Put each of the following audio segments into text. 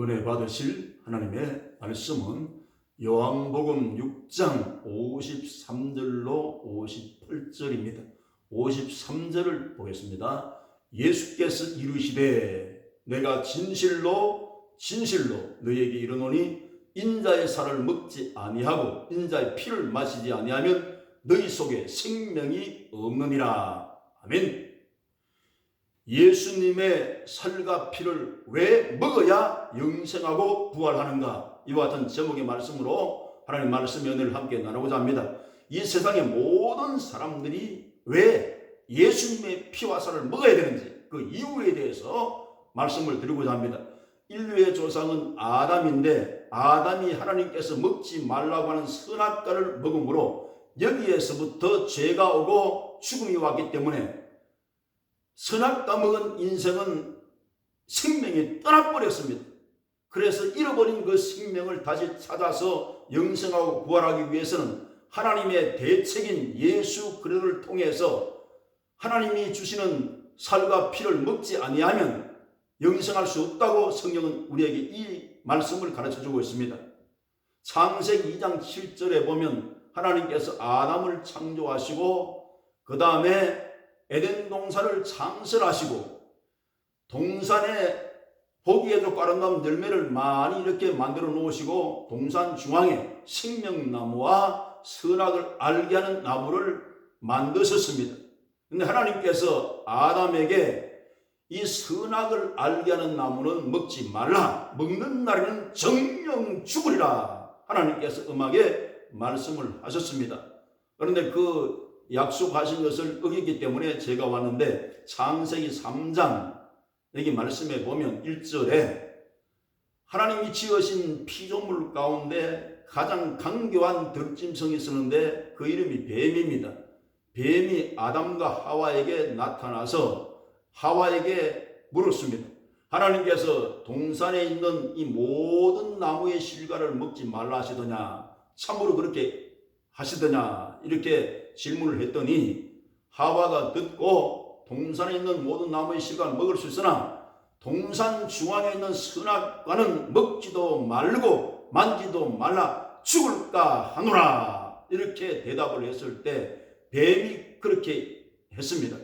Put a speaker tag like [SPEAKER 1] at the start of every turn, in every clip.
[SPEAKER 1] 은혜 받으실 하나님의 말씀은 요한복음 6장 53절로 58절입니다. 53절을 보겠습니다. 예수께서 이르시되 내가 진실로 진실로 너에게 이르노니 인자의 살을 먹지 아니하고 인자의 피를 마시지 아니하면 너희 속에 생명이 없느니라. 아멘. 예수님의 살과 피를 왜 먹어야 영생하고 부활하는가? 이와 같은 제목의 말씀으로 하나님 말씀의 은혜를 함께 나누고자 합니다. 이 세상의 모든 사람들이 왜 예수님의 피와 살을 먹어야 되는지 그 이유에 대해서 말씀을 드리고자 합니다. 인류의 조상은 아담인데 아담이 하나님께서 먹지 말라고 하는 선악과를 먹음으로 여기에서부터 죄가 오고 죽음이 왔기 때문에 선악과 먹은 인생은 생명이 떠나버렸습니다. 그래서 잃어버린 그 생명을 다시 찾아서 영생하고 구원하기 위해서는 하나님의 대책인 예수 그리스도를 통해서 하나님이 주시는 살과 피를 먹지 아니하면 영생할 수 없다고 성경은 우리에게 이 말씀을 가르쳐 주고 있습니다. 창세기 2장 7절에 보면 하나님께서 아담을 창조하시고 그 다음에 에덴 동산을 창설하시고 동산에 보기에 좋고 아름다운 열매를 많이 이렇게 만들어 놓으시고 동산 중앙에 생명나무와 선악을 알게 하는 나무를 만드셨습니다. 근데 하나님께서 아담에게 이 선악을 알게 하는 나무는 먹지 말라. 먹는 날에는 정령 죽으리라. 하나님께서 음악에 말씀을 하셨습니다. 그런데 그 약속하신 것을 어겼기 때문에 제가 왔는데 창세기 3장 여기 말씀에 보면 1절에 하나님이 지으신 피조물 가운데 가장 강교한 덕짐성이 있었는데 그 이름이 뱀입니다. 뱀이 아담과 하와에게 나타나서 하와에게 물었습니다. 하나님께서 동산에 있는 이 모든 나무의 실과를 먹지 말라 하시더냐? 참으로 그렇게 하시더냐? 이렇게 질문을 했더니 하와가 듣고 동산에 있는 모든 나무의 실과를 먹을 수 있으나 동산 중앙에 있는 선악과는 먹지도 말고 만지도 말라 죽을까 하노라 이렇게 대답을 했을 때 뱀이 그렇게 했습니다.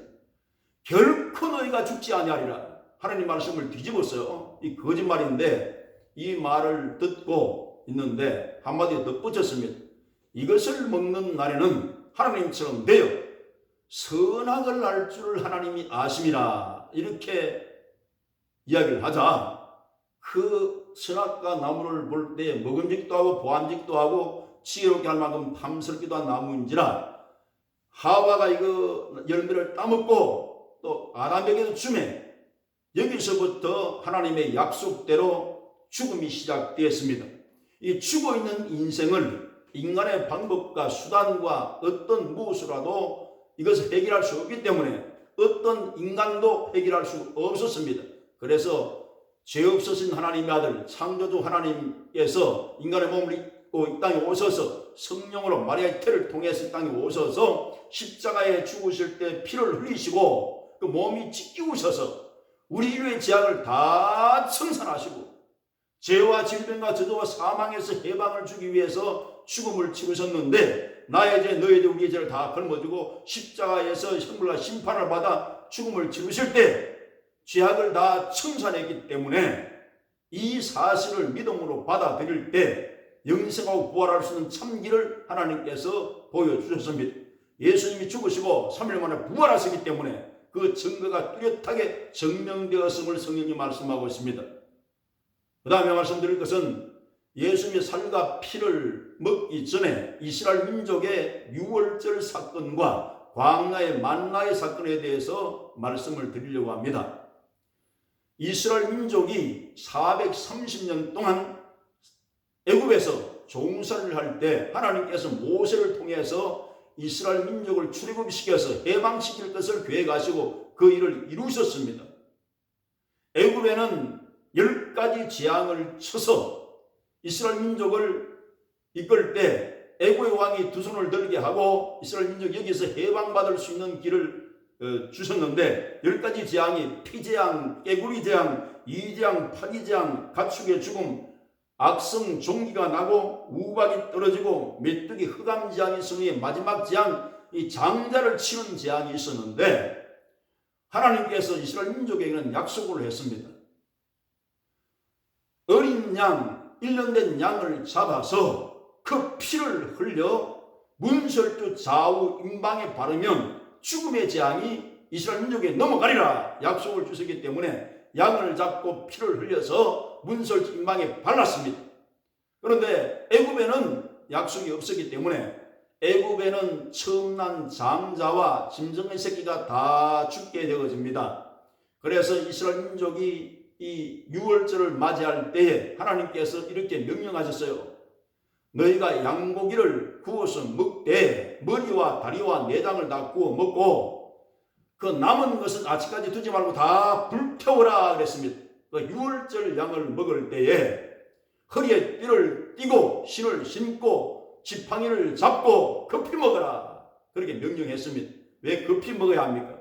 [SPEAKER 1] 결코 너희가 죽지 아니하리라. 하나님 말씀을 뒤집었어요. 이 거짓말인데 이 말을 듣고 있는데 한마디 덧붙였습니다. 이것을 먹는 날에는 하나님처럼 되어 선악을 알 줄을 하나님이 아심이라 이렇게 이야기를 하자. 그 선악과 나무를 볼 때 먹음직도 하고 보암직도 하고 지혜롭게 할 만큼 탐스럽기도 한 나무인지라 하와가 이거 열매를 따먹고 또 아담에게도 주매. 여기서부터 하나님의 약속대로 죽음이 시작되었습니다. 이 죽어 있는 인생을 인간의 방법과 수단과 어떤 무엇으로라도 이것을 해결할 수 없기 때문에 어떤 인간도 해결할 수 없었습니다. 그래서 죄 없으신 하나님의 아들 창조주 하나님께서 인간의 몸을 입고 이 땅에 오셔서 성령으로 마리아의 태를 통해서 이 땅에 오셔서 십자가에 죽으실 때 피를 흘리시고 그 몸이 찢기우셔서 우리 인류의 죄악을 다 청산하시고 죄와 질병과 저주와 사망에서 해방을 주기 위해서 죽음을 치르셨는데 나의 죄 너의 죄 우리의 죄를 다 걸머지고 십자가에서 형벌과 심판을 받아 죽음을 치르실 때 죄악을 다 청산했기 때문에 이 사실을 믿음으로 받아들일 때 영생하고 부활할 수 있는 참기를 하나님께서 보여주셨습니다. 예수님이 죽으시고 3일 만에 부활하시기 때문에 그 증거가 뚜렷하게 증명되었음을 성경이 말씀하고 있습니다. 그 다음에 말씀드릴 것은 예수님의 살과 피를 먹기 전에 이스라엘 민족의 6월절 사건과 광야의 만나의 사건에 대해서 말씀을 드리려고 합니다. 이스라엘 민족이 430년 동안 애굽에서 종살이를 할 때 하나님께서 모세를 통해서 이스라엘 민족을 출애굽시켜서 해방시킬 것을 계획하시고 그 일을 이루셨습니다. 애굽에는 열 가지 재앙을 쳐서 이스라엘 민족을 이끌 때 애굽의 왕이 두 손을 들게 하고 이스라엘 민족 여기서 해방받을 수 있는 길을 어, 주셨는데 열 가지 재앙이 피재앙, 깨구리 재앙, 이재앙, 파기재앙, 가축의 죽음, 악성 종기가 나고 우박이 떨어지고 메뚜기 흑암 재앙이 있으니 마지막 재앙 이 장자를 치는 재앙이 있었는데 하나님께서 이스라엘 민족에게는 약속을 했습니다. 어린 양, 1년 된 양을 잡아서 그 피를 흘려 문설주 좌우 임방에 바르면 죽음의 재앙이 이스라엘 민족에 넘어가리라 약속을 주셨기 때문에 양을 잡고 피를 흘려서 문설주 임방에 발랐습니다. 그런데 애굽에는 약속이 없었기 때문에 애굽에는 처음 난 장자와 짐승의 새끼가 다 죽게 되어집니다. 그래서 이스라엘 민족이 이 유월절을 맞이할 때에 하나님께서 이렇게 명령하셨어요. 너희가 양고기를 구워서 먹되 머리와 다리와 내장을 다 구워 먹고 그 남은 것은 아직까지 두지 말고 다 불태워라 그랬습니다. 그 유월절 양을 먹을 때에 허리에 띠를 띠고 신을 신고 지팡이를 잡고 급히 먹어라 그렇게 명령했습니다. 왜 급히 먹어야 합니까?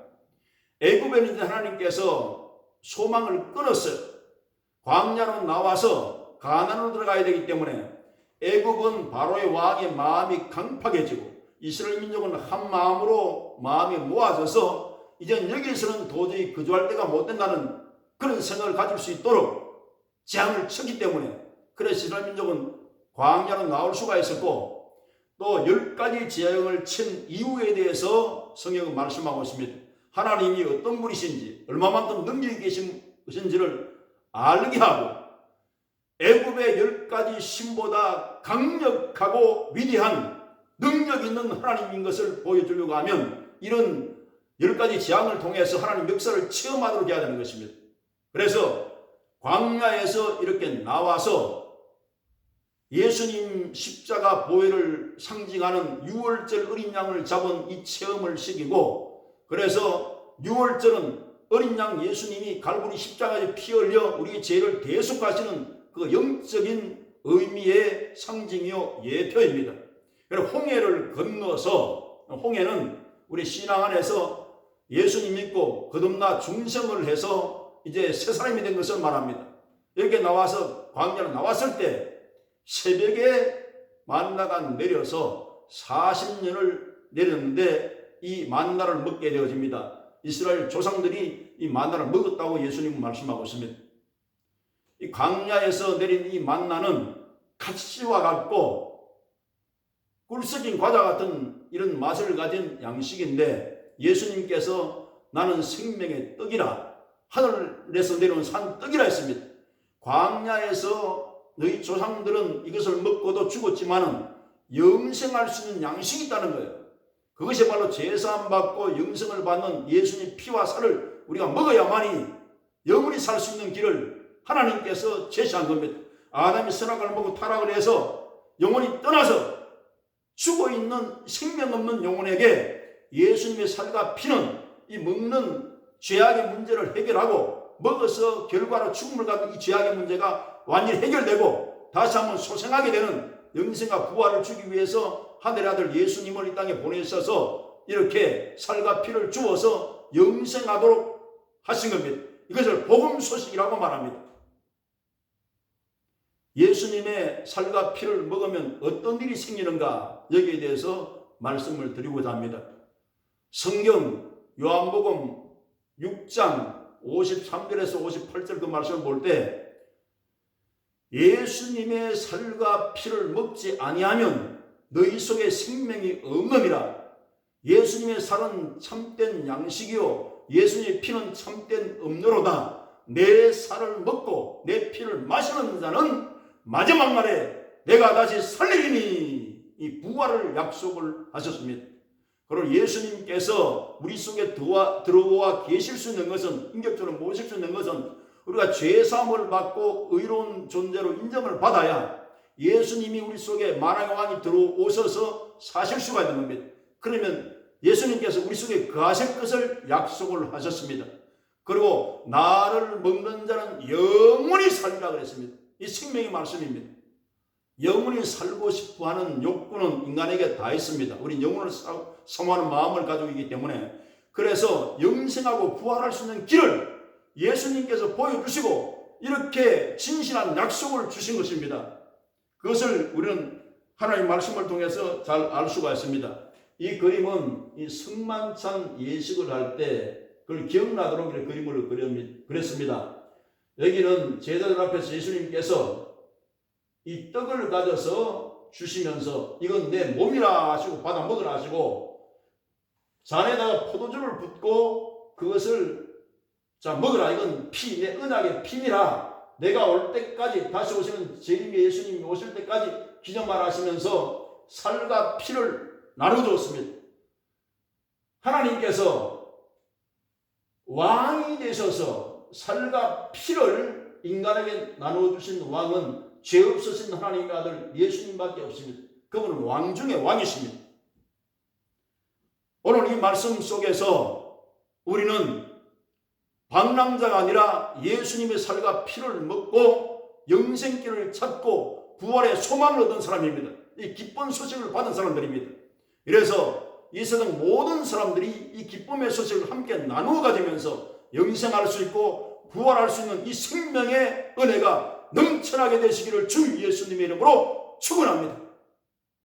[SPEAKER 1] 애굽에는 하나님께서 소망을 끊었어요. 광야로 나와서 가나안으로 들어가야 되기 때문에 애굽은 바로의 왕의 마음이 강팍해지고 이스라엘 민족은 한 마음으로 마음이 모아져서 이제 여기서는 도저히 거주할 때가 못 된다는 그런 생각을 가질 수 있도록 재앙을 쳤기 때문에 그래서 이스라엘 민족은 광야로 나올 수가 있었고 또 열 가지 재앙을 친 이유에 대해서 성경은 말씀하고 있습니다. 하나님이 어떤 분이신지 얼마만큼 능력이 계신 것인지를 알게 하고 애굽의 열 가지 신보다 강력하고 위대한 능력 있는 하나님인 것을 보여주려고 하면 이런 열 가지 재앙을 통해서 하나님 역사를 체험하도록 해야 되는 것입니다. 그래서 광야에서 이렇게 나와서 예수님 십자가 보혈을 상징하는 유월절 어린 양을 잡은 이 체험을 시키고 그래서 유월절은 어린 양 예수님이 갈보리 십자가에 피 흘려 우리의 죄를 대속하시는 그 영적인 의미의 상징이요 예표입니다. 그리고 홍해를 건너서 홍해는 우리 신앙 안에서 예수님 믿고 거듭나 중생을 해서 이제 새 사람이 된 것을 말합니다. 이렇게 나와서 광야로 나왔을 때 새벽에 만나가 내려서 40년을 내렸는데 이 만나를 먹게 되어집니다. 이스라엘 조상들이 이 만나를 먹었다고 예수님은 말씀하고 있습니다. 이 광야에서 내린 이 만나는 가시와 같고 꿀 섞인 과자 같은 이런 맛을 가진 양식인데 예수님께서 나는 생명의 떡이라 하늘에서 내려온 산 떡이라 했습니다. 광야에서 너희 조상들은 이것을 먹고도 죽었지만은 영생할 수 있는 양식이 있다는 거예요. 그것이 바로 제사함 받고 영생을 받는 예수님 피와 살을 우리가 먹어야만이 영원히 살 수 있는 길을 하나님께서 제시한 겁니다. 아담이 선악을 먹고 타락을 해서 영원히 떠나서 죽어 있는 생명 없는 영혼에게 예수님의 살과 피는 이 먹는 죄악의 문제를 해결하고 먹어서 결과로 죽음을 갖는 이 죄악의 문제가 완전히 해결되고 다시 한번 소생하게 되는 영생과 부활을 주기 위해서 하늘의 아들 예수님을 이 땅에 보내셔서 이렇게 살과 피를 주어서 영생하도록 하신 겁니다. 이것을 복음 소식이라고 말합니다. 예수님의 살과 피를 먹으면 어떤 일이 생기는가 여기에 대해서 말씀을 드리고자 합니다. 성경 요한복음 6장 53절에서 58절 그 말씀을 볼 때 예수님의 살과 피를 먹지 아니하면 너희 속에 생명이 없느니라. 예수님의 살은 참된 양식이요 예수님의 피는 참된 음료로다. 내 살을 먹고 내 피를 마시는 자는 마지막 날에 내가 다시 살리리니 이 부활을 약속을 하셨습니다. 그리고 예수님께서 우리 속에 들어와 계실 수 있는 것은 인격적으로 모실 수 있는 것은 우리가 죄사함을 받고 의로운 존재로 인정을 받아야 예수님이 우리 속에 만왕의 왕이 들어오셔서 사실 수가 있는 겁니다. 그러면 예수님께서 우리 속에 거하실 것을 약속을 하셨습니다. 그리고 나를 먹는 자는 영원히 살리라 그랬습니다. 이 생명의 말씀입니다. 영원히 살고 싶어 하는 욕구는 인간에게 다 있습니다. 우리 영혼을 사모하는 마음을 가지고 있기 때문에 그래서 영생하고 부활할 수 있는 길을 예수님께서 보여주시고 이렇게 진실한 약속을 주신 것입니다. 그것을 우리는 하나님 말씀을 통해서 잘 알 수가 있습니다. 이 그림은 이 성만찬 예식을 할 때 그걸 기억나도록 그림을 그렸습니다. 여기는 제자들 앞에서 예수님께서 이 떡을 가져서 주시면서 이건 내 몸이라 하시고 받아 먹으라 하시고 잔에다가 포도주를 붓고 그것을 자 먹으라 이건 피 내 은하의 피니라 내가 올 때까지 다시 오시는 재림의 예수님이 오실 때까지 기념하라 하시면서 살과 피를 나눠주었습니다. 하나님께서 왕이 되셔서 살과 피를 인간에게 나눠주신 왕은 죄 없으신 하나님의 아들 예수님밖에 없습니다. 그분은 왕 중의 왕이십니다. 오늘 이 말씀 속에서 우리는 방랑자가 아니라 예수님의 살과 피를 먹고 영생길을 찾고 부활의 소망을 얻은 사람입니다. 이 기쁜 소식을 받은 사람들입니다. 그래서 이 세상 모든 사람들이 이 기쁨의 소식을 함께 나누어 가지면서 영생할 수 있고 부활할 수 있는 이 생명의 은혜가 넘쳐나게 되시기를 주 예수님의 이름으로 축원합니다.